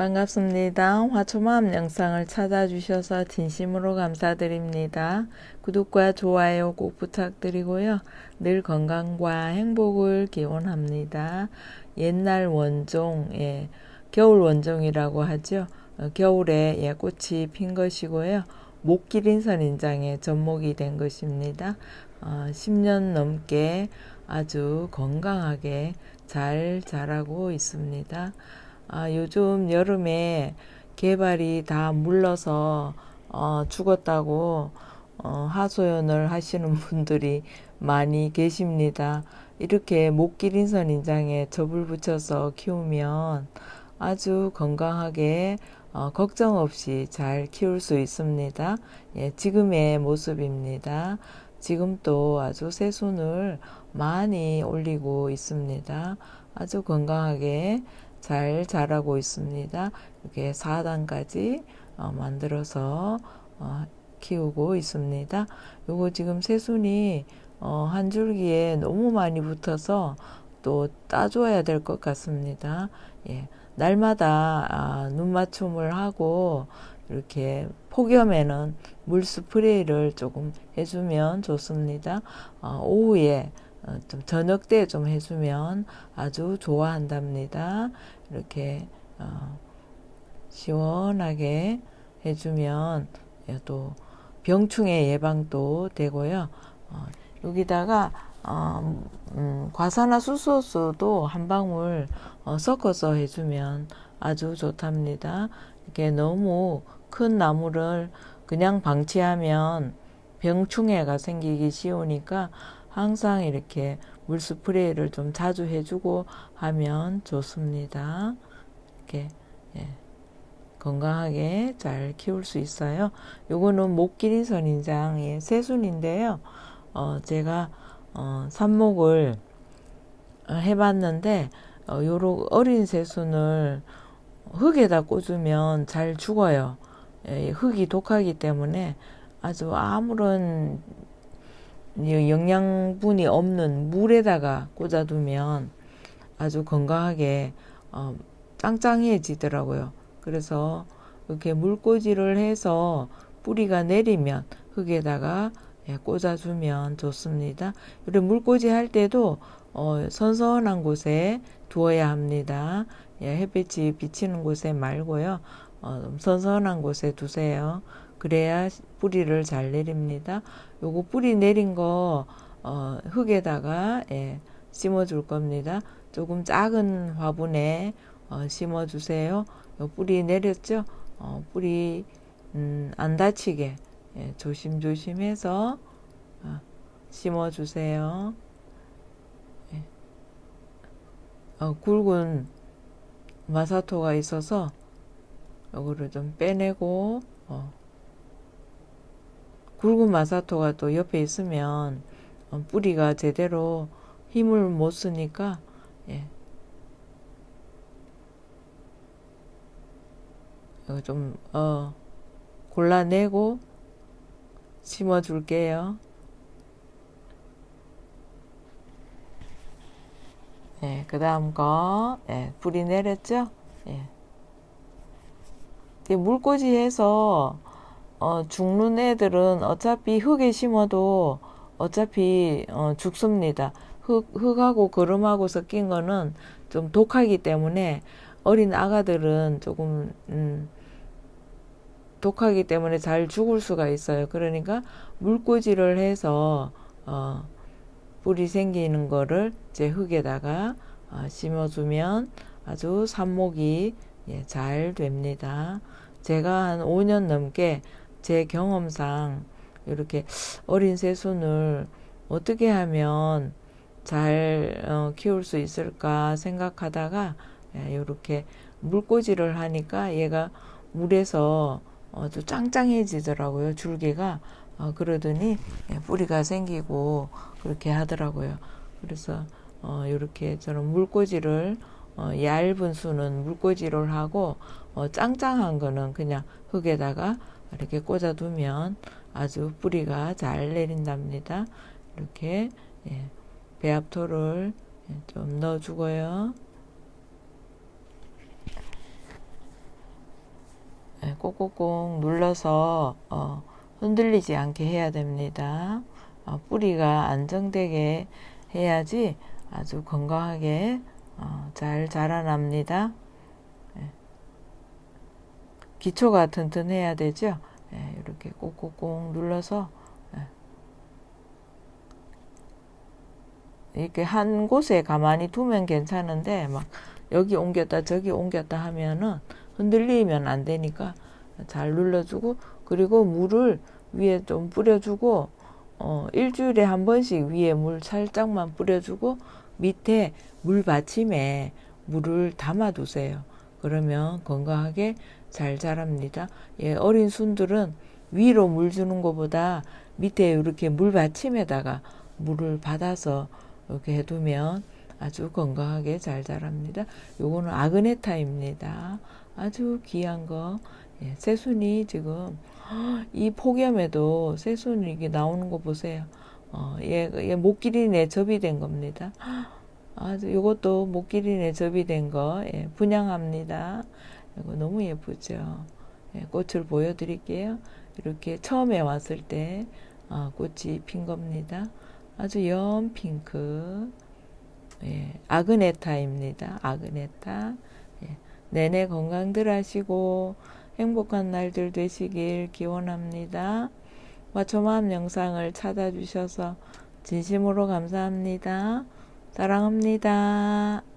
반갑습니다. 화초마음 영상을 찾아주셔서 진심으로 감사드립니다. 구독과 좋아요 꼭 부탁드리고요. 늘 건강과 행복을 기원합니다. 옛날 원종, 예, 겨울 원종이라고 하죠. 어, 겨울에 예, 꽃이 핀 것이고요. 목기린 선 인장에 접목이 된 것입니다. 어, 10년 넘게 아주 건강하게 잘 자라고 있습니다. 아, 요즘 여름에 개발이 다 물러서 어, 죽었다고 어, 하소연을 하시는 분들이 많이 계십니다. 이렇게 목기린선 인장에 접을 붙여서 키우면 아주 건강하게 어, 걱정 없이 잘 키울 수 있습니다. 예, 지금의 모습입니다. 지금 또 아주 새순을 많이 올리고 있습니다. 아주 건강하게 잘 자라고 있습니다. 이렇게 4단까지 어, 만들어서 어, 키우고 있습니다. 요거 지금 새순이 어, 한 줄기에 너무 많이 붙어서 또 따줘야 될 것 같습니다. 예, 날마다 아, 눈 맞춤을 하고 이렇게 폭염에는 물 스프레이를 조금 해주면 좋습니다. 어, 오후에 어, 좀 저녁 때 좀 해주면 아주 좋아한답니다. 이렇게 어, 시원하게 해주면 예, 또 병충해 예방도 되고요. 어, 여기다가 어, 음, 과산화수소수도 한 방울 어, 섞어서 해주면 아주 좋답니다. 이렇게 너무 큰 나무를 그냥 방치하면 병충해가 생기기 쉬우니까 항상 이렇게 물 스프레이를 좀 자주 해주고 하면 좋습니다. 이렇게 예, 건강하게 잘 키울 수 있어요. 요거는 목기린 선인장의 새순인데요. 어, 제가 어, 삽목을 해봤는데 어, 요런 어린 새순을 흙에다 꽂으면 잘 죽어요. 예, 흙이 독하기 때문에 아주 아무런 영양분이 없는 물에다가 꽂아두면 아주 건강하게 어, 짱짱해지더라고요. 그래서 이렇게 물꽂이를 해서 뿌리가 내리면 흙에다가 예, 꽂아주면 좋습니다. 그리고 물꽂이 할 때도 어, 선선한 곳에 두어야 합니다. 예, 햇빛이 비치는 곳에 말고요. 어, 선선한 곳에 두세요. 그래야 뿌리를 잘 내립니다. 요거 뿌리 내린 거 어, 흙에다가 예, 심어 줄 겁니다. 조금 작은 화분에 어, 심어 주세요. 요 뿌리 내렸죠? 어, 뿌리 음, 안 다치게 예, 조심조심해서 어, 심어 주세요. 예. 어, 굵은 마사토가 있어서 요거를 좀 빼내고 어, 굵은 마사토가 또 옆에 있으면 어, 뿌리가 제대로 힘을 못 쓰니까 예. 좀 어, 골라내고 심어 줄게요. 예, 그 다음 거, 예, 뿌리 내렸죠? 예. 물꽂이 해서 어, 죽는 애들은 어차피 흙에 심어도 어차피 어, 죽습니다. 흙, 흙하고 거름하고 섞인 거는 좀 독하기 때문에 어린 아가들은 조금 음, 독하기 때문에 잘 죽을 수가 있어요. 그러니까 물꽂이를 해서 어, 뿌리 생기는 거를 제 흙에다가 어, 심어주면 아주 삽목이 예, 잘 됩니다. 제가 한 5년 넘게 제 경험상 이렇게 어린 새순을 어떻게 하면 잘 어, 키울 수 있을까 생각하다가 이렇게 예, 물꽂이를 하니까 얘가 물에서 아주 짱짱해지더라고요. 줄기가. 어, 그러더니 예, 뿌리가 생기고 그렇게 하더라고요. 그래서 어, 이렇게 저는 물꽂이를 어, 얇은 수는 물꽂이를 하고 어, 짱짱한 거는 그냥 흙에다가 이렇게 꽂아두면 아주 뿌리가 잘 내린답니다. 이렇게 예, 배합토를 예, 좀 넣어주고요. 꼭꼭꼭 눌러서 어, 흔들리지 않게 해야 됩니다. 어, 뿌리가 안정되게 해야지 아주 건강하게 어, 잘 자라납니다. 예. 기초가 튼튼해야 되죠. 예, 이렇게 꼭꼭꼭 눌러서 예. 이렇게 한 곳에 가만히 두면 괜찮은데 막 여기 옮겼다 저기 옮겼다 하면은 흔들리면 안 되니까 잘 눌러주고 그리고 물을 위에 좀 뿌려주고 어, 일주일에 한 번씩 위에 물 살짝만 뿌려주고 밑에 물 받침에 물을 담아 두세요. 그러면 건강하게 잘 자랍니다. 예, 어린 순들은 위로 물 주는 것보다 밑에 이렇게 물 받침에다가 물을 받아서 이렇게 해두면 아주 건강하게 잘 자랍니다. 요거는 아그네타입니다. 아주 귀한 거. 예, 새순이 지금 이 폭염에도 새순이 이게 나오는 거 보세요. 어, 얘, 얘 목기린에 접이 된 겁니다. 아주 요것도 목기린에 접이 된 거, 예, 분양합니다. 이거 너무 예쁘죠. 예, 꽃을 보여드릴게요. 이렇게 처음에 왔을 때 어, 꽃이 핀 겁니다. 아주 연 핑크. 예, 아그네타입니다. 아그네타. 예, 내내 건강들 하시고 행복한 날들 되시길 기원합니다. 마초마음 영상을 찾아주셔서 진심으로 감사합니다. 사랑합니다.